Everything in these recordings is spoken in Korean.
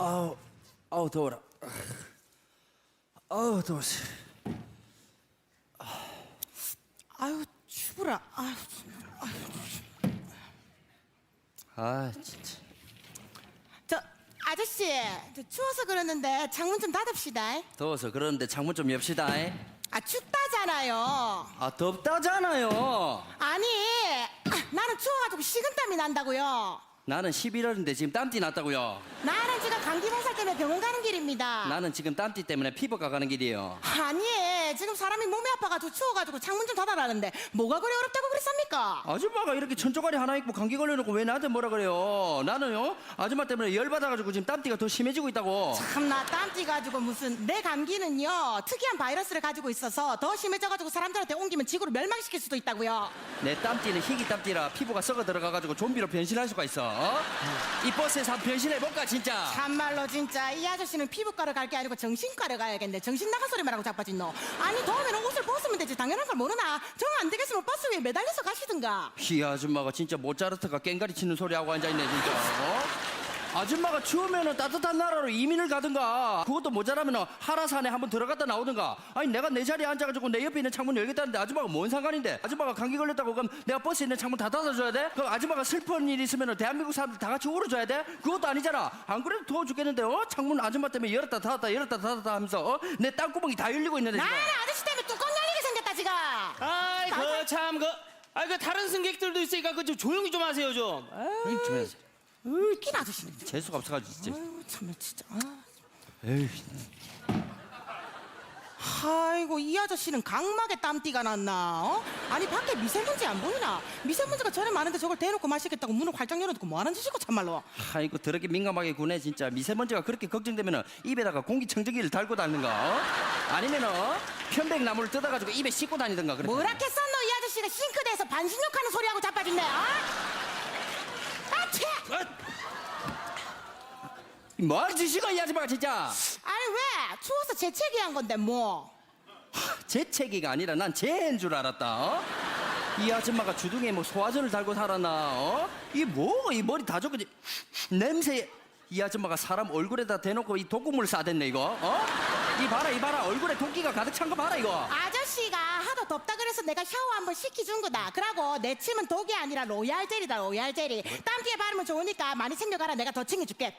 아우, 아우 더워라. 아우 더워서. 아유 추브라. 아유. 아 진짜. 저 아저씨, 저 추워서 그러는데 창문 좀 닫읍시다. 더워서 그러는데 창문 좀 엽시다. 아 춥다잖아요. 아 덥다잖아요. 아니 아, 나는 추워가지고 식은땀이 난다고요. 나는 11월인데 지금 땀띠 났다고요. 나는 지금 감기 몸살 때문에 병원 가는 길입니다. 나는 지금 땀띠 때문에 피부과 가는 길이에요. 아니 지금 사람이 몸이 아파가지고 추워가지고 창문 좀 닫아라는데 뭐가 그래 어렵다고 그랬습니까? 아줌마가 이렇게 천조가리 하나 입고 감기 걸려놓고 왜 나한테 뭐라 그래요? 나는요 아줌마 때문에 열 받아가지고 지금 땀띠가 더 심해지고 있다고. 참나 땀띠 가지고 무슨 내 감기는요 특이한 바이러스를 가지고 있어서 더 심해져가지고 사람들한테 옮기면 지구를 멸망시킬 수도 있다고요. 내 땀띠는 희귀 땀띠라 피부가 썩어 들어가가지고 좀비로 변신할 수가 있어. 어? 이 버스에서 한번 변신해볼까 진짜. 참말로 진짜 이 아저씨 는 피부과를 갈게 아니고 정신과를 가야겠네. 정신 나간 소리만 하고 자빠진노. 아니 더우면 옷을 벗으면 되지 당연한 걸 모르나? 정 안 되겠으면 버스 위에 매달려서 가시든가. 이 아줌마가 진짜 모짜르트가 깽가리 치는 소리 하고 앉아 있네 진짜. 어? 아줌마가 추우면 따뜻한 나라로 이민을 가든가 그것도 모자라면 하라산에 한번 들어갔다 나오든가 아니 내가 내 자리에 앉아가지고 내 옆에 있는 창문 열겠다는데 아줌마가 뭔 상관인데 아줌마가 감기 걸렸다고 그럼 내가 버스에 있는 창문 다 닫아줘야 돼? 그럼 아줌마가 슬픈 일 있으면 대한민국 사람들 다 같이 울어줘야 돼? 그것도 아니잖아 안 그래도 더워 죽겠는데 어? 창문 아줌마 때문에 열었다 닫았다 열었다 닫았다 하면서 어? 내 땅구멍이 다 열리고 있는데 지금 나는 아저씨 때문에 뚜껑 열리게 생겼다 지금. 아이 맞아. 그참 그. 아이 그 다른 승객들도 있으니까 그 좀 조용히 좀 하세요 좀. 에이, 좀 웃긴 아저씨네. 재수가 없어가지고 진짜 아유 참나 진짜. 아. 에이. 아이고 이 아저씨는 각막에 땀띠가 났나? 어? 아니 밖에 미세먼지 안 보이나? 미세먼지가 저래 많은데 저걸 대놓고 마시겠다고 문을 활짝 열어놓고 뭐 하는 짓이고 참말로. 아이고 더럽게 민감하게 구네 진짜 미세먼지가 그렇게 걱정되면 입에다가 공기청정기를 달고 다니는가 어? 아니면 어? 편백나무를 뜯어가지고 입에 씻고 다니든가 그래 뭐라 했었노 이 아저씨가 싱크대에서 반신욕하는 소리하고 자빠졌네. 어? 뭐하는 짓이가 이 아줌마가 진짜 아니 왜? 추워서 재채기 한 건데 뭐? 재채기가 아니라 난 재해인 줄 알았다 어? 이 아줌마가 주둥이에 뭐 소화전을 달고 살았나 어? 이뭐이 머리 다 젖고 냄새 이 아줌마가 사람 얼굴에다 대놓고 이 독국물 싸댔네 이거 어? 이 봐라 이 봐라 얼굴에 도끼가 가득 찬 거 봐라 이거 아저씨가 하도 덥다 그래서 내가 샤워 한번 시켜준 거다. 그러고 내 침은 독이 아니라 로얄 젤이다 로얄 젤이. 땀띠에 바르면 좋으니까 많이 챙겨가라. 내가 더 챙겨줄게.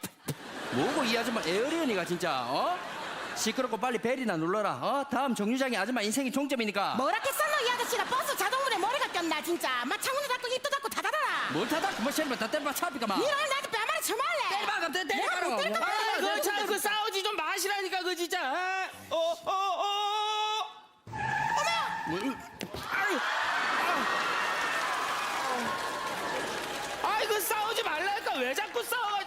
뭐고 이 아줌마 에어리언이가 진짜 어? 시끄럽고 빨리 벨이나 눌러라 어? 다음 정류장이 아줌마 인생이 종점이니까 뭐라 했었노 이 아저씨가 버스 자동문에 머리가 꼈나 진짜. 막 창문도 닫고 입도 닫고 다 닫아라. 뭘 타다 뭐 쉐리면 다 때려봐 차비가 막 이러면 나한테 뺨마리 쳐말래. 때려봐 그럼 때- 내가 때려봐 못 때릴 거야. 아이 그참 그 싸우지 좀 마시라니까 그 진짜. 아, 어어 어. 어. 뭐, 이- 아유. 아. 아이 그 싸우지 말라니까 왜 자꾸 싸워